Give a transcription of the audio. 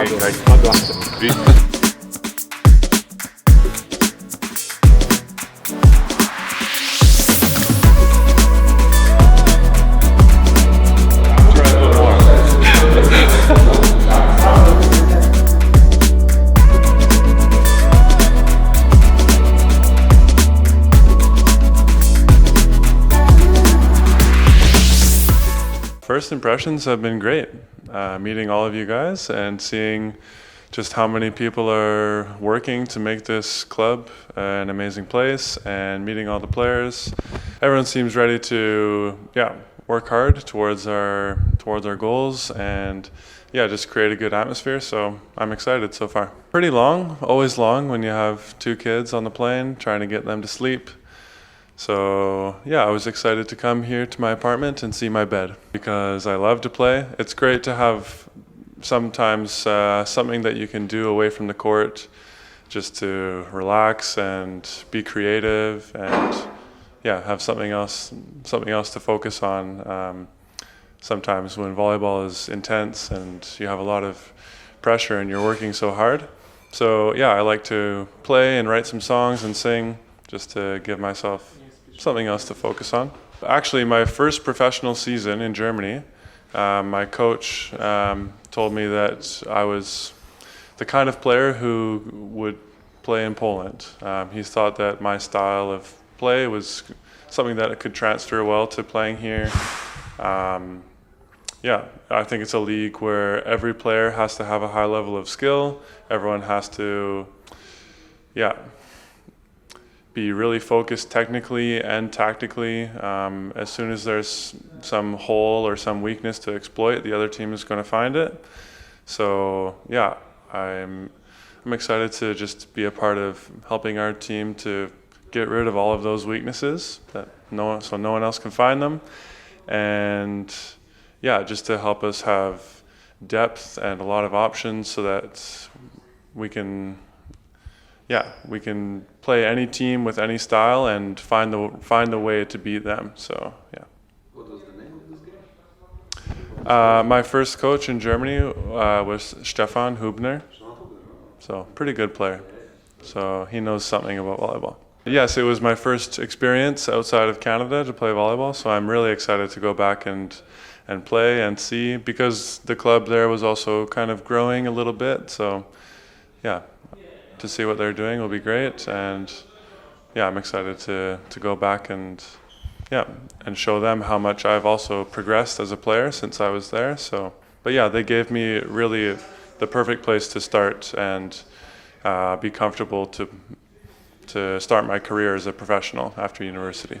哎，大哥，这。First impressions have been great. Uh, meeting all of you guys and seeing just how many people are working to make this club an amazing place and meeting all the players. Everyone seems ready to yeah work hard towards our towards our goals and yeah just create a good atmosphere. So I'm excited so far. Pretty long, always long when you have two kids on the plane trying to get them to sleep. So yeah, I was excited to come here to my apartment and see my bed because I love to play. It's great to have sometimes uh, something that you can do away from the court just to relax and be creative and yeah have something else something else to focus on um, sometimes when volleyball is intense and you have a lot of pressure and you're working so hard so yeah i like to play and write some songs and sing just to give myself something else to focus on actually my first professional season in germany um, my coach um, told me that I was the kind of player who would play in Poland. Um, he thought that my style of play was something that could transfer well to playing here. Um, yeah, I think it's a league where every player has to have a high level of skill. Everyone has to, yeah, be really focused technically and tactically. Um, as soon as there's some hole or some weakness to exploit, the other team is going to find it. So yeah, I'm I'm excited to just be a part of helping our team to get rid of all of those weaknesses that no one, so no one else can find them, and yeah, just to help us have depth and a lot of options so that we can yeah, we can play any team with any style and find the find the way to beat them. So yeah. What was the name of this game? Uh, my first coach in Germany uh, was Stefan Hubner, so pretty good player. So he knows something about volleyball. Yes, it was my first experience outside of Canada to play volleyball, so I'm really excited to go back and and play and see because the club there was also kind of growing a little bit. So yeah, to see what they're doing will be great. And yeah, I'm excited to, to go back and yeah, and show them how much I've also progressed as a player since I was there. So, but yeah, they gave me really the perfect place to start and uh, be comfortable to to start my career as a professional after university.